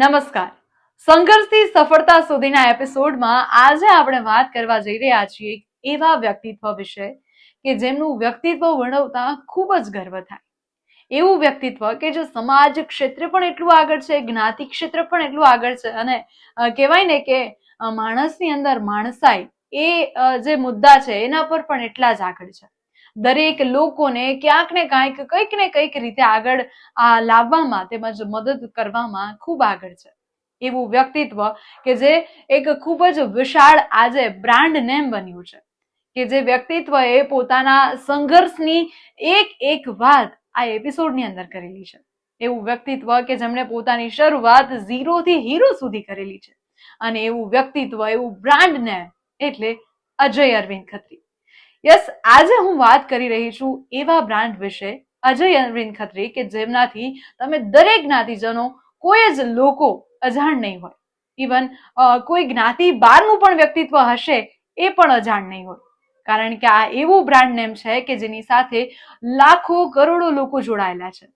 નમસ્કાર. સંઘર્ષથી સફળતા સુધીના એપિસોડમાં આજે આપણે વાત કરવા જઈ રહ્યા છીએ એવા વ્યક્તિત્વ વિશે કે જેમનું વ્યક્તિત્વ વર્ણવતા ખૂબ જ ગર્વ થાય. એવું વ્યક્તિત્વ કે જે સમાજ ક્ષેત્રે પણ એટલું આગળ છે, જ્ઞાતિ ક્ષેત્ર પણ એટલું આગળ છે અને કહેવાય ને કે માણસની અંદર માણસાઈ એ જે મુદ્દા છે એના પર પણ એટલા જ આગળ છે. દરેક લોકોને ક્યાંક ને કાંઈક કંઈક ને કંઈક રીતે આગળ લાવવામાં તેમજ મદદ કરવામાં ખૂબ આગળ છે. એવું વ્યક્તિત્વ કે જે એક ખૂબ જ વિશાળ આજે બ્રાન્ડ નેમ બન્યું છે. કે જે વ્યક્તિત્વ એ પોતાના સંઘર્ષની એક એક વાત આ એપિસોડની અંદર કરેલી છે. એવું વ્યક્તિત્વ કે જેમણે પોતાની શરૂઆત ઝીરોથી હીરો સુધી કરેલી છે. અને એવું વ્યક્તિત્વ, એવું બ્રાન્ડ નેમ એટલે અજય અરવિંદ ખત્રી. યસ, આજે હું વાત કરી રહી છું એવા બ્રાન્ડ વિશે, અજય અરવિંદ ખત્રી, કે જેમનાથી તમે દરેક જ્ઞાતિજનો, કોઈ જ લોકો અજાણ નહીં હોય. ઇવન કોઈ જ્ઞાતિ બારનું પણ વ્યક્તિત્વ હશે એ પણ અજાણ નહીં હોય. કારણ કે આ એવું બ્રાન્ડ નેમ છે કે જેની સાથે લાખો કરોડો લોકો જોડાયેલા છે.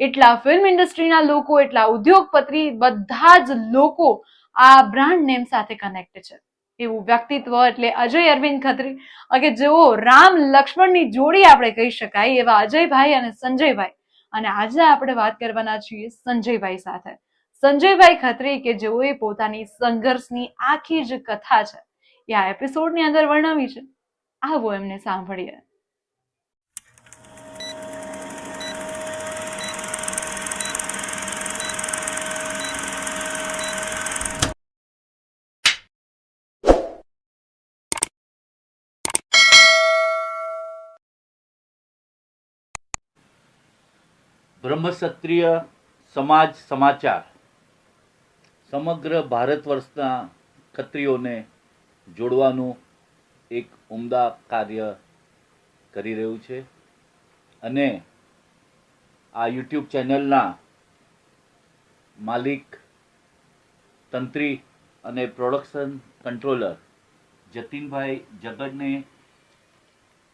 એટલા ફિલ્મ ઇન્ડસ્ટ્રીના લોકો, એટલા ઉદ્યોગપતિ બધા જ લોકો આ બ્રાન્ડ નેમ સાથે કનેક્ટ છે. એવું વ્યક્તિત્વ એટલે અજય અરવિંદ ખત્રી. કે જેઓ રામ લક્ષ્મણની જોડી આપણે કહી શકાય એવા અજયભાઈ અને સંજયભાઈ. અને આજે આપણે વાત કરવાના છીએ સંજયભાઈ સાથે. સંજયભાઈ ખત્રી કે જેઓએ પોતાની સંઘર્ષની આખી જ કથા છે. એ આ એપિસોડની અંદર વર્ણવી છે. આવો એમને સાંભળીએ. બ્રહ્મક્ષત્રિય સમાજ સમાચાર. સમગ્ર ભારત વર્ષના ક્ષત્રિયોને જોડવાનું એક ઉમદા કાર્ય કરી રહ્યું છે. અને આ યુટ્યુબ ચેનલના માલિક, તંત્રી અને પ્રોડક્શન કંટ્રોલર જતીનભાઈ જગડને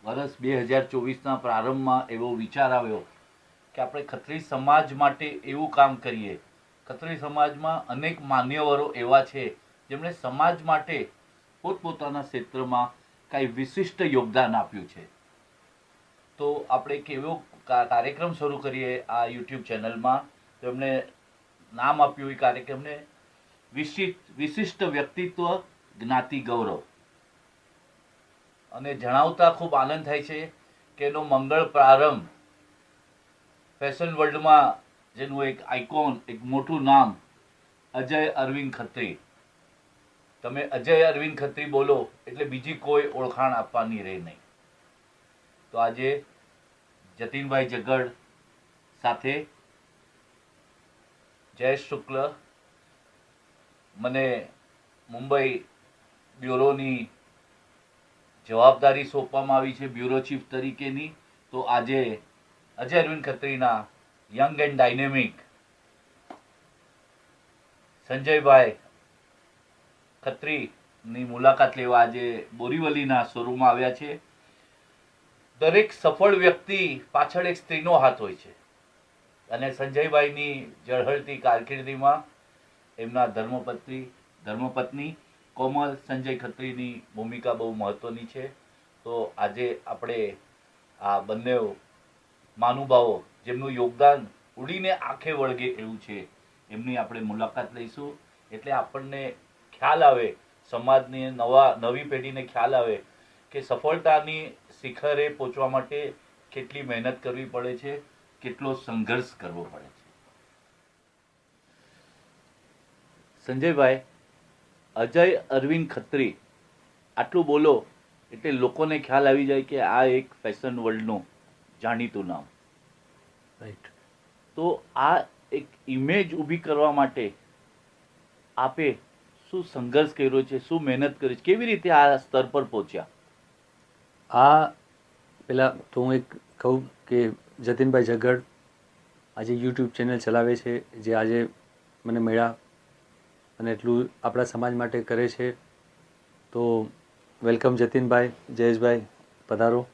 વર્ષ બે હજાર ચોવીસના પ્રારંભમાં એવો વિચાર આવ્યો કે આપણે ખત્રી સમાજ માટે એવું કામ કરીએ. ખત્રી સમાજમાં અનેક માન્યવરો એવા છે, જેમણે સમાજ માટે પોતપોતાના ક્ષેત્રમાં કાંઈ વિશિષ્ટ યોગદાન આપ્યું છે. તો આપણે કેવો કાર્યક્રમ શરૂ કરીએ આ યુટ્યુબ ચેનલમાં. તેમણે નામ આપ્યું એ કાર્યક્રમને, વિશિષ્ટ વિશિષ્ટ વ્યક્તિત્વ, જ્ઞાતિ, ગૌરવ. અને જણાવતા ખૂબ આનંદ થાય છે કે એનો મંગળ પ્રારંભ ફેશન વર્લ્ડમાં જેનું એક આઇકોન એક મોટું નામ, અજય અરવિંદ ખત્રી. તમે અજય અરવિંદ ખત્રી બોલો, એટલે બીજી કોઈ ઓળખાણ આપવાની રહે નહીં. તો આજે જતીનભાઈ જગડ સાથે જયેશ શુક્લ. મને મુંબઈ બ્યુરોની જવાબદારી સોંપવામાં આવી છે બ્યુરો ચીફ તરીકેની. તો આજે અજય અરવિંદ ખત્રીના યંગ એન્ડ ડાયનેમિક સંજયભાઈ ખત્રીની મુલાકાત લેવા આજે બોરીવલીના શોરૂમમાં આવ્યા છે. દરેક સફળ વ્યક્તિ પાછળ એક સ્ત્રીનો હાથ હોય છે. અને સંજયભાઈની ઝળહળતી કારકિર્દીમાં એમના ધર્મપત્ની ધર્મપત્ની કોમલ સંજય ખત્રીની ભૂમિકા બહુ મહત્વની છે. તો આજે આપણે આ બંને મહાનુભાવો, જેમનું યોગદાન ઉડીને આંખે વળગે એવું છે, એમની આપણે મુલાકાત લઈશું. એટલે આપણને ખ્યાલ આવે, સમાજની નવા, નવી પેઢીને ખ્યાલ આવે કે સફળતાની શિખરે પહોંચવા માટે કેટલી મહેનત કરવી પડે છે, કેટલો સંઘર્ષ કરવો પડે છે. સંજયભાઈ, અજય અરવિંદ ખત્રી, આટલું બોલો એટલે લોકોને ખ્યાલ આવી જાય કે આ એક ફેશન વર્લ્ડનું જાણીતું નામ. રાઈટ તો આ એક ઇમેજ ઊભી કરવા માટે આપે શું સંઘર્ષ કર્યો છે શું મહેનત કરી છે કેવી રીતે આ સ્તર પર પહોંચ્યા? આ પહેલાં તો હું એક કહું કે જતીનભાઈ જગડ આજે યુટ્યુબ ચેનલ ચલાવે છે જે આજે મને મળ્યા અને એટલું આપણા સમાજ માટે કરે છે. તો વેલકમ જતીનભાઈ જયેશભાઈ પધારો.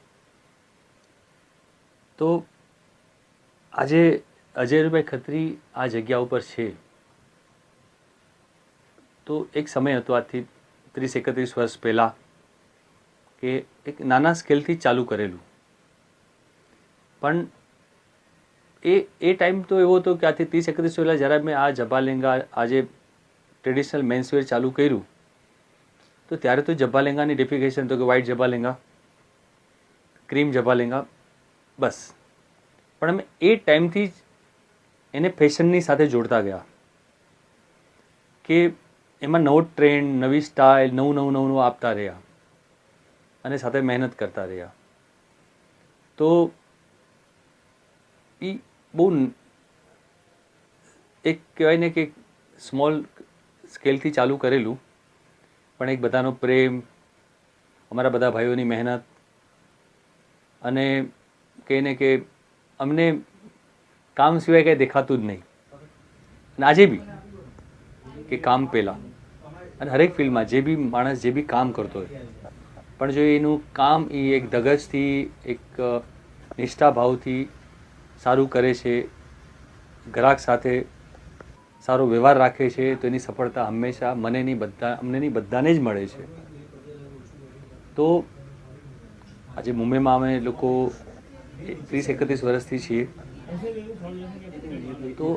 તો આજે અજયભાઈ ખત્રી આ જગ્યા ઉપર છે. તો એક સમય હતો આજથી ત્રીસ એકત્રીસ વર્ષ પહેલાં કે એક નાના સ્કેલથી ચાલુ કરેલું. પણ એ એ ટાઈમ તો એવો હતો કે આજથી ત્રીસ એકત્રીસ પહેલાં જ્યારે મેં આ જબાલેંગા આજે ટ્રેડિશનલ મેન્સવેર ચાલુ કર્યું, તો ત્યારે તો જબાલેંગાની લેંગાની ડેફિનેશન તો કે વ્હાઇટ જબાલેંગા ક્રીમ જભા લેંગા બસ. પણ અમે એ ટાઈમથી જ એને ફેશનની સાથે જોડતા ગયા. કે એમાં નવો ટ્રેન્ડ, નવી સ્ટાઇલ, નવું નવું નવું નવું આપતા રહ્યા. અને સાથે મહેનત કરતા રહ્યા. તો એ બહુ એક કહેવાય ને કે સ્મોલ સ્કેલથી ચાલુ કરેલું. પણ એક બધાનો પ્રેમ, અમારા બધા ભાઈઓની મહેનત અને કહીને કે અમને કામ સિવાય કંઈ દેખાતું જ નહીં. અને આજે બી કે કામ પહેલાં. અને હરેક ફિલ્ડમાં જે બી માણસ જે બી કામ કરતો હોય. પણ જો એનું કામ એ એક ધગજથી, એક નિષ્ઠાભાવથી નિષ્ઠા ભાવથી સારું કરે છે, ગ્રાહક સાથે સારો વ્યવહાર રાખે છે, તો એની સફળતા હંમેશા મને નહીં, બધા, અમને નહીં, બધાને જ મળે છે. તો આજે મુંબઈમાં અમે લોકો ત્રીસ એકત્રીસ વર્ષથી છીએ. તો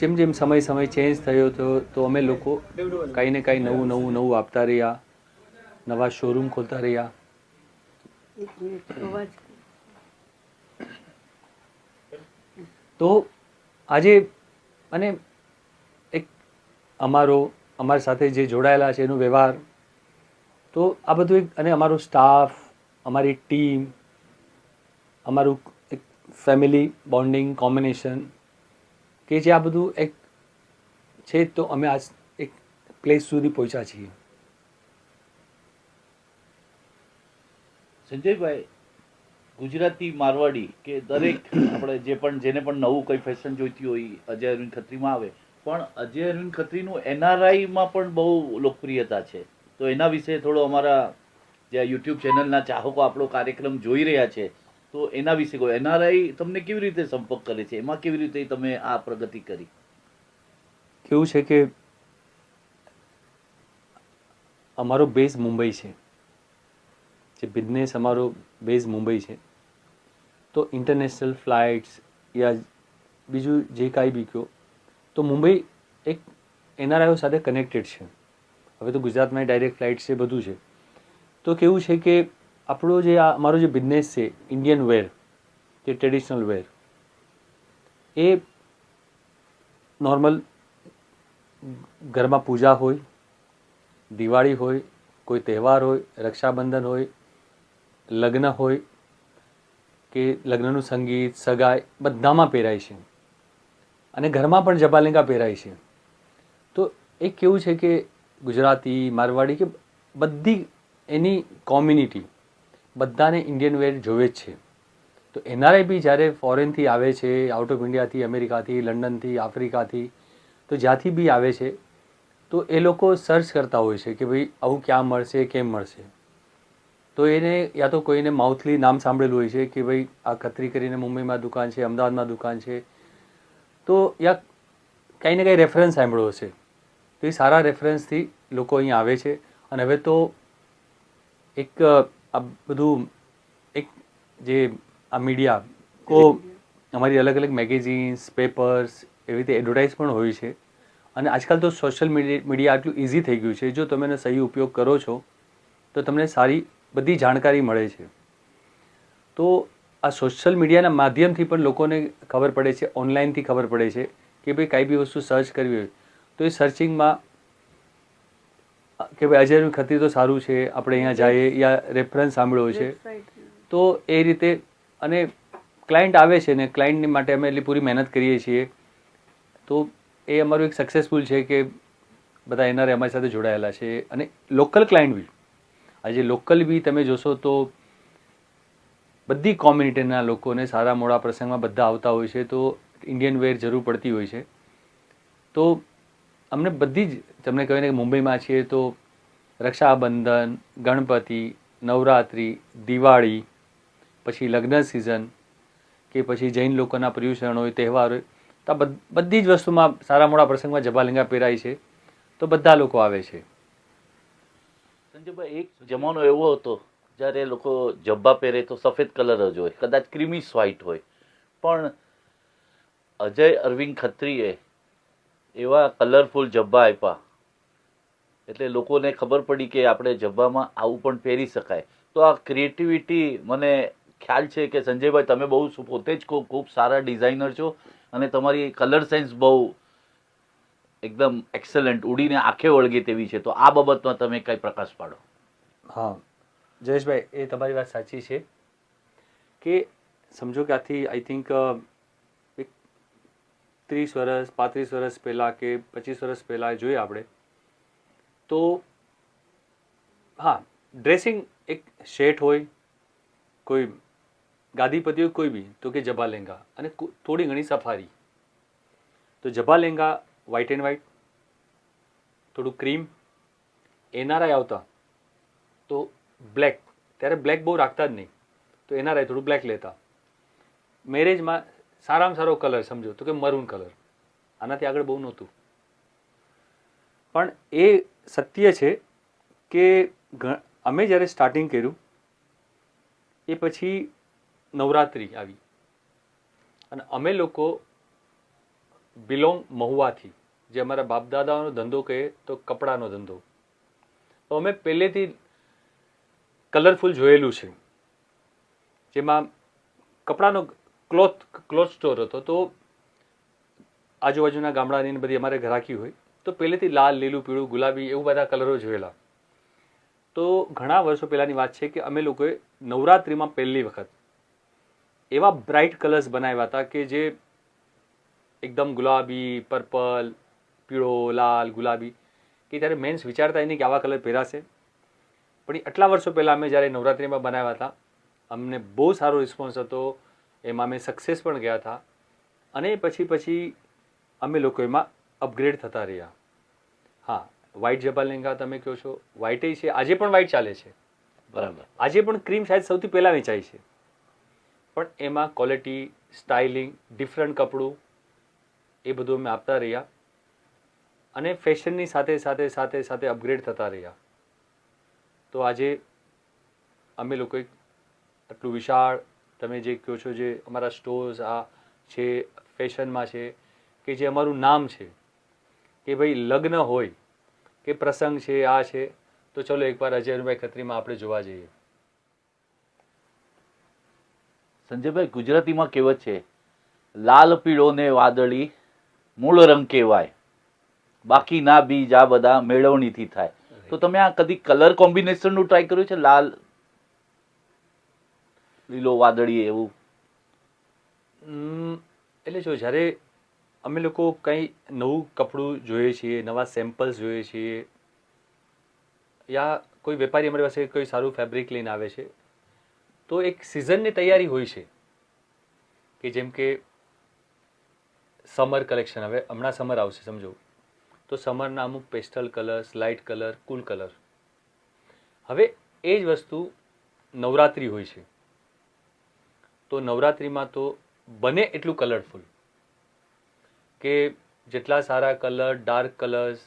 જેમ જેમ સમય સમય ચેન્જ થયો તો તો અમે લોકો કાંઈ ને કાંઈ નવું નવું નવું આપતા રહ્યા. નવા શોરૂમ ખોલતા રહ્યા. તો આજે અને એક અમારો, અમારી સાથે જે જોડાયેલા છે એનો વ્યવહાર, તો આ બધું એક, અને અમારો સ્ટાફ અમારી ટીમ અમારું એક ફેમિલી બોન્ડિંગ કોમ્બિનેશન કે જે આ બધું એક છે તો અમે આજ એક પ્લેસ સુધી પહોંચ્યા છીએ. સંજયભાઈ ગુજરાતી મારવાડી કે દરેક આપણે જે પણ જેને પણ નવું કંઈ ફેશન જોઈતી હોય અજય અરવિંદ ખત્રીમાં આવે પણ અજય અરવિંદ ખત્રીનું એનઆરઆઈમાં પણ બહુ લોકપ્રિયતા છે. તો એના વિશે થોડો અમારા જે યુટ્યુબ ચેનલના ચાહકો આપણો કાર્યક્રમ જોઈ રહ્યા છે તો એના વિશે કહો એનઆરઆઈ તમને કેવી રીતે સંપર્ક કરે છે? એમાં કેવી રીતે તમે આ પ્રગતિ કરી? કેવું છે કે અમારો બેઝ મુંબઈ છે. જે બિઝનેસ અમારો બેઝ મુંબઈ છે. તો ઇન્ટરનેશનલ ફ્લાઇટ્સ યા બીજું જે કાંઈ બી કહો તો મુંબઈ એક એનઆરઆઈઓ સાથે કનેક્ટેડ છે. હવે તો ગુજરાતમાં ડાયરેક્ટ ફ્લાઇટ છે, બધું છે. તો કેવું છે કે આપણો જે આ અમારો જે બિઝનેસ છે ઇન્ડિયન વેર જે ટ્રેડિશનલ વેર એ નોર્મલ ઘરમાં પૂજા હોય, દિવાળી હોય, કોઈ તહેવાર હોય, રક્ષાબંધન હોય, લગ્ન હોય, કે લગ્નનું સંગીત, સગાઈ, બધામાં પહેરાય છે. અને ઘરમાં પણ જબાલિંગા પહેરાય છે. તો એ કેવું છે કે ગુજરાતી, મારવાડી કે બધી એની કોમ્યુનિટી બધાને ઇન્ડિયન વેર જોવે જ છે. તો એનઆરઆઈ બી જ્યારે ફોરેનથી આવે છે આઉટ ઓફ ઇન્ડિયાથી અમેરિકાથી લંડનથી આફ્રિકાથી તો જ્યાંથી બી આવે છે, તો એ લોકો સર્ચ કરતા હોય છે કે ભાઈ આવું ક્યાં મળશે, કેમ મળશે. તો એને યા તો કોઈને માઉથલી નામ સાંભળેલું હોય છે કે ભાઈ આ ખત્રી કરીને મુંબઈમાં દુકાન છે, અમદાવાદમાં દુકાન છે. તો યા કંઈ ને કંઈ રેફરન્સ સાંભળ્યો હશે. તો એ સારા રેફરન્સથી લોકો અહીં આવે છે. અને હવે તો એક આ બધું એક જે આ મીડિયા કો અમારી અલગ અલગ મેગેઝિન્સ પેપર્સ એવી રીતે એડવર્ટાઇઝ પણ હોય છે. અને આજકાલ તો સોશિયલ મીડિયા આટલું ઇઝી થઈ ગયું છે. જો તમે એનો સહી ઉપયોગ કરો છો તો તમને સારી બધી જાણકારી મળે છે. તો આ સોશિયલ મીડિયાના માધ્યમથી પણ લોકોને ખબર પડે છે ઓનલાઈનથી ખબર પડે છે કે ભાઈ કાંઈ બી વસ્તુ સર્ચ કરવી હોય. તો એ સર્ચિંગમાં કે ભાઈ અજયનું ખત્રી તો સારું છે આપણે અહીંયા જઈએ યા રેફરન્સ સાંભળ્યો છે. તો એ રીતે અને ક્લાયન્ટ આવે છે ને ક્લાયન્ટની માટે અમે એટલી પૂરી મહેનત કરીએ છીએ. તો એ અમારું એક સક્સેસફુલ છે કે બધા એનઆરએ અમારી સાથે જોડાયેલા છે. અને લોકલ ક્લાયન્ટ બી. આજે લોકલ બી તમે જોશો તો બધી કોમ્યુનિટીના લોકોને સારા મોડા પ્રસંગમાં બધા આવતા હોય છે. તો ઇન્ડિયન વેર જરૂર પડતી હોય છે. તો અમને બધી જ તમને કહ્યું ને કે મુંબઈમાં છીએ તો રક્ષાબંધન, ગણપતિ, નવરાત્રિ, દિવાળી, પછી લગ્ન સિઝન કે પછી જૈન લોકોના પર્યુષણ હોય, તહેવાર હોય, તો આ બધી જ વસ્તુમાં સારા મોડા પ્રસંગમાં જબાલિંગા પહેરાય છે, તો બધા લોકો આવે છે. સંજયભાઈ, એક જમાનો એવો હતો, જ્યારે લોકો જબ્બા પહેરે તો સફેદ કલર જ હોય, કદાચ ક્રીમીશ વ્હાઇટ હોય. પણ અજય અરવિંદ ખત્રીએ એવા કલરફુલ જબ્બા આપ્યા એટલે લોકોને ખબર પડી કે આપણે જબ્બામાં આવું પણ પહેરી શકાય. તો આ ક્રિએટિવિટી મને ખ્યાલ છે કે સંજયભાઈ, તમે બહુ પોતે જ ખૂબ ખૂબ સારા ડિઝાઇનર છો અને તમારી કલર સેન્સ બહુ એકદમ એક્સલન્ટ ઉડીને આંખે વળગે તેવી છે. તો આ બાબતમાં તમે કંઈ પ્રકાશ પાડો? હા. જયેશભાઈ, એ તમારી વાત સાચી છે કે સમજો કે આથી આઈ થિંક ત્રીસ વર્ષ પાંત્રીસ વર્ષ પહેલાં કે પચીસ વર્ષ પહેલાં જોઈએ આપણે, તો હા ડ્રેસિંગ એક શેઠ હોય, કોઈ ગાદીપતિ હોય કોઈ બી, તો કે જભા લેંગા, અને થોડી ઘણી સફારી. તો જભા લેંગા વ્હાઇટ એન્ડ વ્હાઇટ થોડું ક્રીમ એનઆરઆઈ આવતા, તો બ્લેક ત્યારે બ્લેક બહુ રાખતા જ નહીં, તો એના રાય થોડું બ્લેક લેતા. મેરેજમાં સારામાં સારો કલર સમજો તો કે મરૂન કલર. આનાથી આગળ બહુ નહોતું. પણ એ સત્ય છે કે અમે જ્યારે સ્ટાર્ટિંગ કર્યું, એ પછી નવરાત્રિ આવી. અને અમે લોકો બિલોંગ મહુવાથી, જે અમારા બાપ દાદાઓનો ધંધો કહે તો કપડાનો ધંધો. તો અમે પહેલેથી કલરફુલ જોયેલું છે. જેમાં કપડાનો ક્લોથ ક્લોથ સ્ટોર હતો, તો આજુબાજુના ગામડાની બધી અમારે ઘરાકી હોય. તો પહેલેથી લાલ, લીલું, પીળું, ગુલાબી એવું બધા કલરો જોયેલા. તો ઘણા વર્ષો પહેલાંની વાત છે કે અમે લોકોએ નવરાત્રિમાં પહેલી વખત એવા બ્રાઇટ કલર્સ બનાવ્યા હતા કે જે એકદમ ગુલાબી, પર્પલ, પીળો, લાલ, ગુલાબી, કે ત્યારે મેન્સ વિચારતા એને કે આવા કલર પહેરાશે. પણ એટલા વર્ષો પહેલાં અમે જ્યારે નવરાત્રિમાં બનાવ્યા હતા, અમને બહુ સારો રિસ્પોન્સ હતો. એમાં અમે સક્સેસ પણ ગયા હતા. અને પછી પછી અમે લોકો એમાં અપગ્રેડ થતા રહ્યા. હા વ્હાઇટ જબા લેંગા તમે કહો છો. વ્હાઇટે છે. આજે પણ વ્હાઇટ ચાલે છે. બરાબર. આજે પણ ક્રીમ શાયદ સૌથી પહેલાં વેચાય છે. પણ એમાં ક્વોલિટી સ્ટાઇલિંગ ડિફરન્ટ કપડું એ બધું અમે આપતા રહ્યા. અને ફેશનની સાથે સાથે સાથે સાથે અપગ્રેડ થતા રહ્યા. તો આજે અમે લોકો આટલું વિશાળ તમે જે કહો છો જે અમારા સ્ટોર્સ આ છે ફેશનમાં છે કે જે અમારું નામ છે કે ભાઈ લગ્ન હોય કે પ્રસંગ છે આ છે તો ચલો એકવાર અજયભાઈ ખત્રીમાં આપણે જોવા જઈએ. સંજયભાઈ ગુજરાતીમાં કહેવત છે લાલ પીળો ને વાદળી મૂળ રંગ કહેવાય. બાકી ના બીજ આ બધા મેળવણીથી થાય. તો તમે આ કદી કલર કોમ્બિનેશનનું ટ્રાય કર્યું છે? લાલ લીલો વાદળી એવું? એટલે જો જ્યારે અમે લોકો કંઈ નવું કપડું જોઈએ છીએ, નવા સેમ્પલ્સ જોઈએ છીએ, યા કોઈ વેપારી અમારી પાસે કોઈ સારું ફેબ્રિક લઈને આવે છે, તો એક સિઝનની તૈયારી હોય છે. કે જેમ કે સમર કલેક્શન હવે હમણાં સમર આવશે સમજો. તો સમરના અમુક pastel colours light colour cool colour હવે એ જ વસ્તુ નવરાત્રિ હોય છે. તો નવરાત્રિમાં તો બને એટલું કલરફુલ કે જેટલા સારા કલર ડાર્ક કલર્સ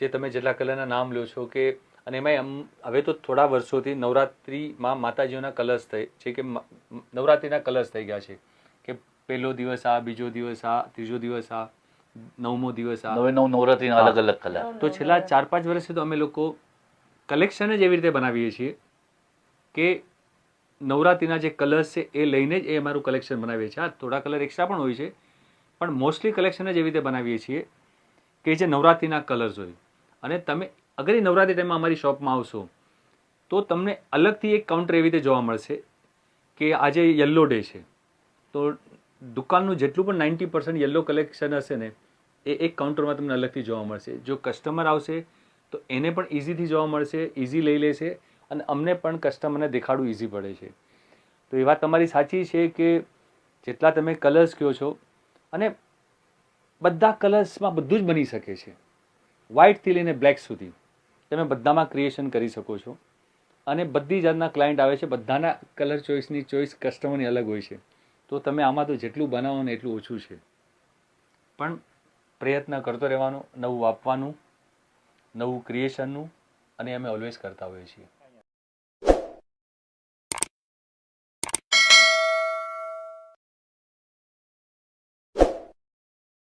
જે તમે જેટલા કલરના નામ લો છો કે અને એમાંય એમ હવે તો થોડા વર્ષોથી નવરાત્રિમાં માતાજીઓના કલર્સ થઈ છે કે નવરાત્રિના કલર્સ થઈ ગયા છે. કે પહેલો દિવસ આ બીજો દિવસ આ ત્રીજો દિવસ આ નવમો દિવસ આ. નવે નવ નવરાત્રીના અલગ અલગ કલર તો છેલ્લા ચાર પાંચ વર્ષથી તો અમે લોકો કલેક્શન જ એવી રીતે બનાવીએ છીએ કે નવરાત્રિના જે કલર્સ છે એ લઈને જ એ અમારું કલેક્શન બનાવીએ છીએ. હા થોડા કલર એક્સ્ટ્રા પણ હોય છે, પણ મોસ્ટલી કલેક્શન જ એવી રીતે બનાવીએ છીએ કે જે નવરાત્રિના કલર્સ હોય. અને તમે, અગર એ નવરાત્રિ ટાઈમમાં અમારી શોપમાં આવશો, તો તમને અલગથી એક કાઉન્ટર એવી રીતે જોવા મળશે કે આજે યલો ડે છે, તો દુકાનનું જેટલું પણ નાઇન્ટી પર્સન્ટ યલો કલેક્શન હશે ને, એ એક કાઉન્ટરમાં તમને અલગથી જોવા મળશે. જો કસ્ટમર આવશે, તો એને પણ ઇઝીથી જોવા મળશે ઇઝી લઈ લેશે અને અમને પણ કસ્ટમરને દેખાડવું ઇઝી પડે છે. તો એ વાત તમારી સાચી છે કે જેટલા તમે કલર્સ કહો છો, અને બધા કલર્સમાં બધું જ બની શકે છે. વ્હાઇટથી લઈને બ્લેક સુધી તમે બધામાં ક્રિએશન કરી શકો છો. અને બધી જાતના ક્લાયન્ટ આવે છે, બધાના કલર ચોઇસની ચોઇસ કસ્ટમરની અલગ હોય છે. તો તમે આમાં તો જેટલું બનાવો ને એટલું ઓછું છે. પણ પ્રયત્ન કરતો રહેવાનો, નવું આપવાનું, નવું ક્રિએશનનું અને અમે ઓલવેઝ કરતા હોઈએ છીએ.